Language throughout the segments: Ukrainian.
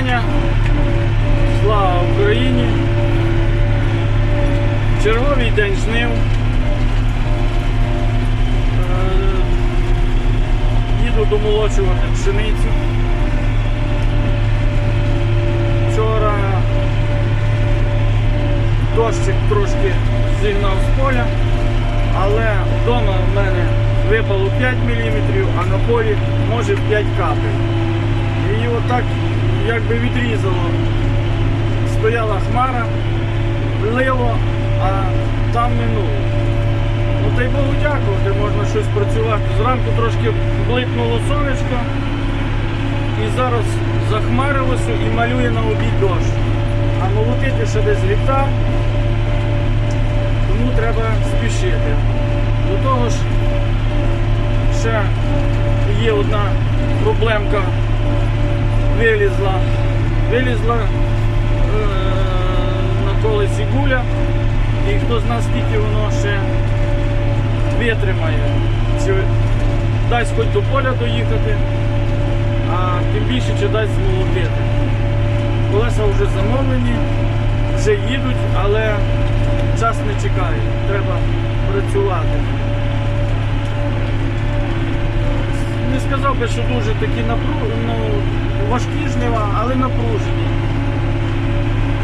вітання. Слава Україні. Черговий день жнив. Е, Їду домолочувати пшеницю. Вчора дощик трошки зігнав з поля, але вдома в мене випало 5 мм, а на полі може 5 капель. І отак якби відрізало. Стояла хмара, лило, а там минуло. Ну та й Богу дякувати, можна щось працювати. Зранку трошки бликнуло сонечко і зараз захмарилося і малює на обід дощ. А молотити ще десь гектар, тому треба спішити. До того ж, ще є одна проблемка вилізла. Вилізла е, на колесі гуля. І хто знає, скільки воно ще витримає. Чи дасть хоч до поля доїхати, а тим більше чи дасть змолотити. Колеса вже замовлені, вже їдуть, але час не чекає. Треба працювати. Не сказав би, що дуже такі напру... ну, важкі жнива, але напружені.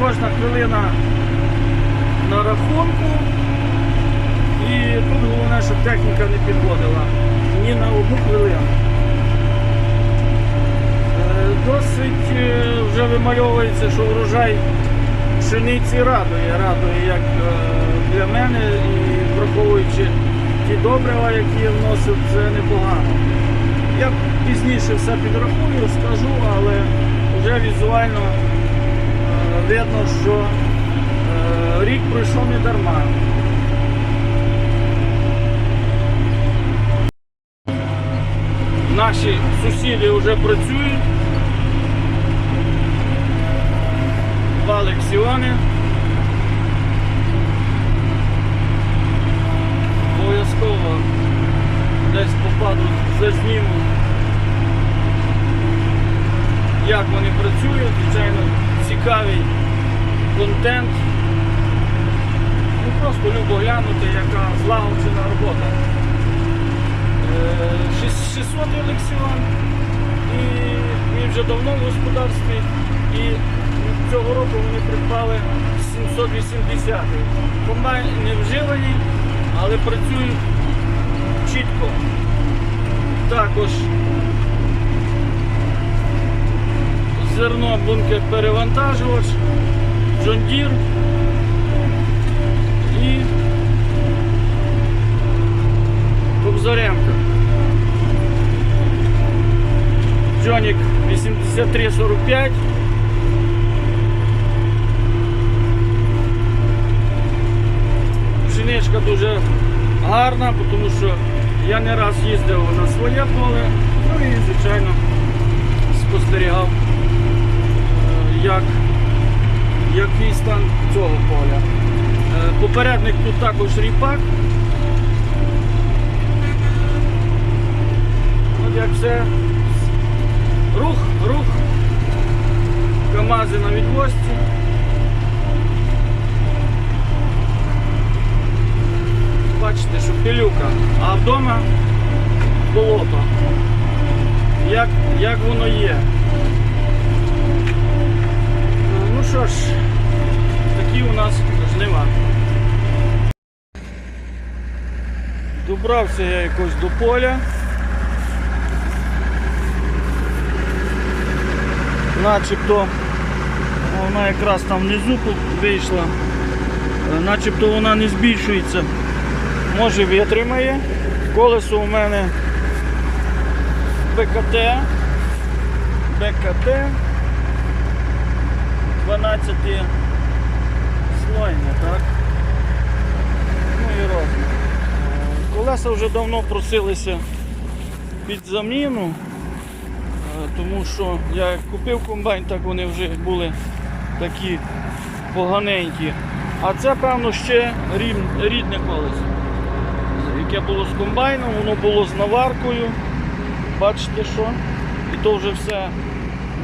Кожна хвилина на рахунку. І тут головне, щоб техніка не підводила ні на одну хвилину. Е, Досить е, вже вимальовується, що врожай пшениці радує, радує як е, для мене і враховуючи ті добрива, які вносив, це непогано. Я пізніше все підрахую, скажу, але вже візуально е, видно, що е, рік пройшов не дарма. Наші сусіди вже працюють. Два лексіони. Обов'язково десь попадуть, зазніму, як вони працюють, звичайно, цікавий контент. Ну просто любо глянути, яка злагоджена робота. Е, 600 лексіон і він вже давно в господарстві і цього року вони придбали 780 Комбайн не вживаний, але працюють чітко. Також зерно бункер перевантажувач, Deere і Кобзаренко. Джонік 8345. Пшеничка дуже гарна, тому що я не раз їздив на своє поле, ну і звичайно спостерігав, як, який стан цього поля. Е, Попередник тут також ріпак. От як все. Рух, рух. КАМАЗи на відвозці. Бачите, що пилюка, а вдома болото. Як, як воно є. Ну що ж, такі у нас жнива. Добрався я якось до поля. Начебто вона якраз там внизу вийшла, Е, начебто вона не збільшується. Може витримає. Колесо у мене БКТ. БКТ 12 слойне, так? Ну і розмір. Колеса вже давно просилися під заміну. Е, тому що я як купив комбайн, так вони вже були такі поганенькі. А це, певно, ще рідне колесо. Яке було з комбайном, воно було з наваркою. Бачите що? І то вже все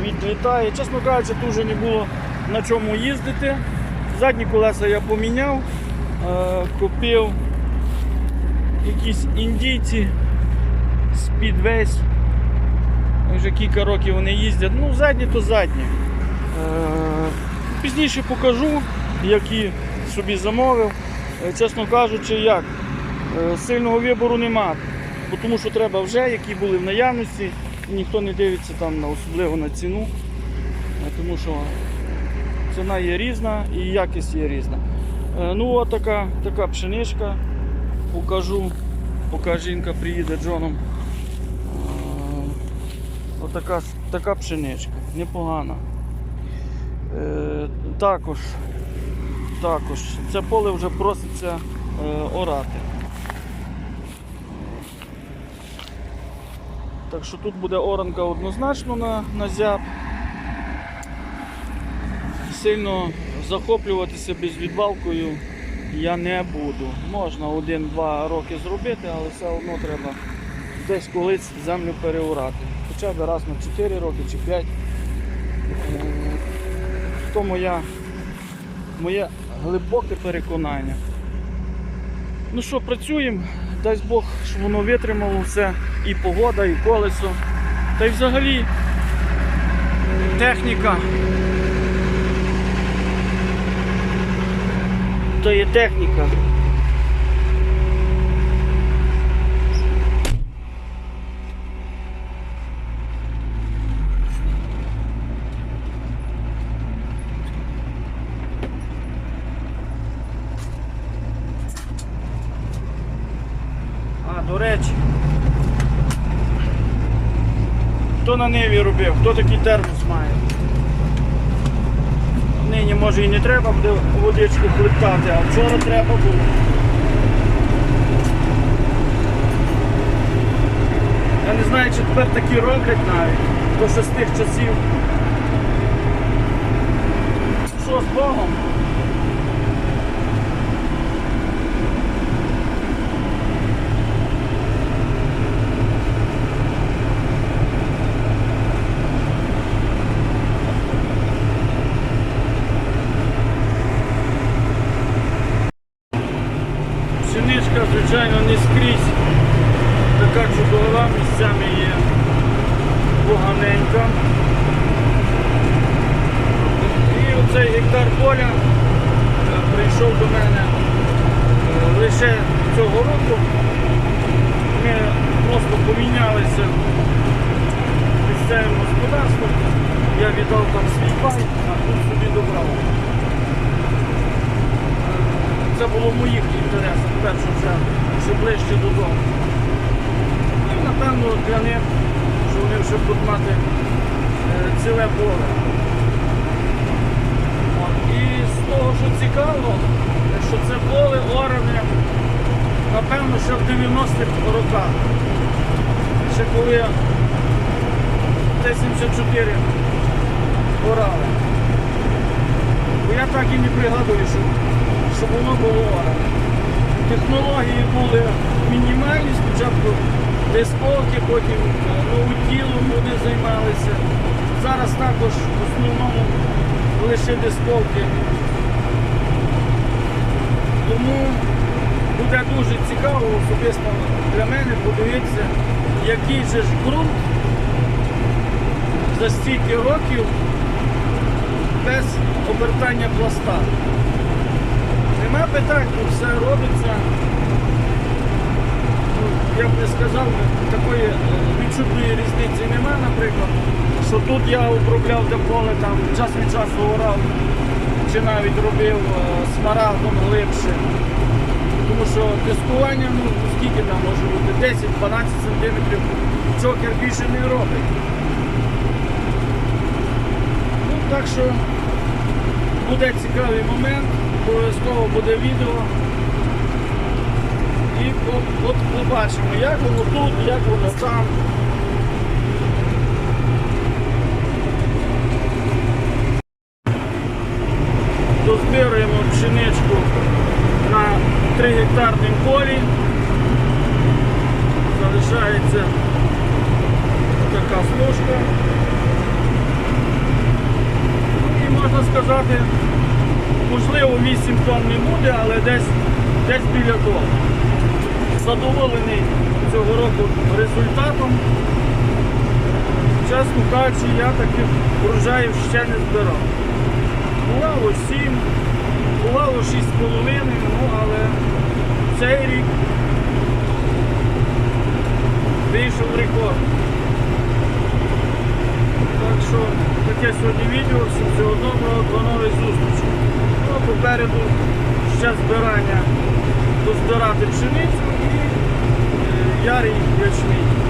відлітає. Чесно кажучи, тут вже не було на чому їздити. Задні колеса я поміняв, е, купив якісь індійці Speedways. Вже кілька років вони їздять. Ну, задні то задні. Е, Пізніше покажу, які собі замовив. Е, Чесно кажучи, як. Е, Сильного вибору нема. Тому що треба вже, які були в наявності. І ніхто не дивиться там особливо на ціну. Тому що ціна є різна і якість є різна. Ну от така, така пшеничка. Покажу, поки жінка приїде Джоном. Отака така пшеничка, непогана. Е, також, також це поле вже проситься е, орати. Так що тут буде оранка однозначно на, на зяб. Сильно захоплюватися безвідвалкою я не буду. Можна один-два роки зробити, але все одно треба десь колись землю переорати. Хоча б раз на 4 роки чи 5. То моя, моє глибоке переконання. Ну що, працюємо, дасть Бог, щоб воно витримало все, і погода, і колесо. Та й взагалі техніка. То є техніка. А, до речі. Хто на Неві робив? Хто такий термос має? Може і не треба буде водичку плетати, а вчора треба було. Я не знаю, чи тепер такі роблять навіть, то що з тих часів. Що з Богом? Пшеничка, звичайно, не скрізь. Така чудова, місцями є поганенька. І оцей гектар поля е, прийшов до мене е, лише цього року. Ми просто помінялися місцевим господарством. Я віддав там свій пай, а тут собі добрав. Це було в моїх інтересах в першу чергу, що ближче додому. Ну і напевно для них, вони вже будуть мати е, ціле поле. І з того, що цікаво, що це поле оране, напевно, ще в 90-х роках. Ще коли Т-74 орали. Бо я так і не пригадую, що, щоб воно було оране. Технології були мінімальні, спочатку дисковки, потім ноутілом вони займалися. Зараз також в основному лише дисковки. Тому буде дуже цікаво особисто для мене подивитися, який же ж ґрунт за стільки років без обертання пласта. Нема питань, все робиться. Я б не сказав, такої е, відчутної різниці нема, наприклад, що тут я обробляв де поле, там час від часу орав, чи навіть робив е, смарагдом глибше. Тому що дискування, ну скільки там може бути, 10-12 см, чокер більше не робить. Ну, так що буде цікавий момент, обов'язково буде відео. І от, побачимо, як воно тут, як воно там. Дозбираємо пшеничку на 3 гектарному полі. Залишається така смужка. сказати, можливо 8 тонн не буде, але десь, десь біля того. Задоволений цього року результатом. Чесно кажучи, я таких врожаїв ще не збирав. Бувало 7, бувало 6,5, ну але цей рік вийшов рекорд. Так що таке сьогодні відео, всім всього доброго, до нових зустрічей. Попереду ще збирання, дозбирати пшеницю і е, ярий ячмінь.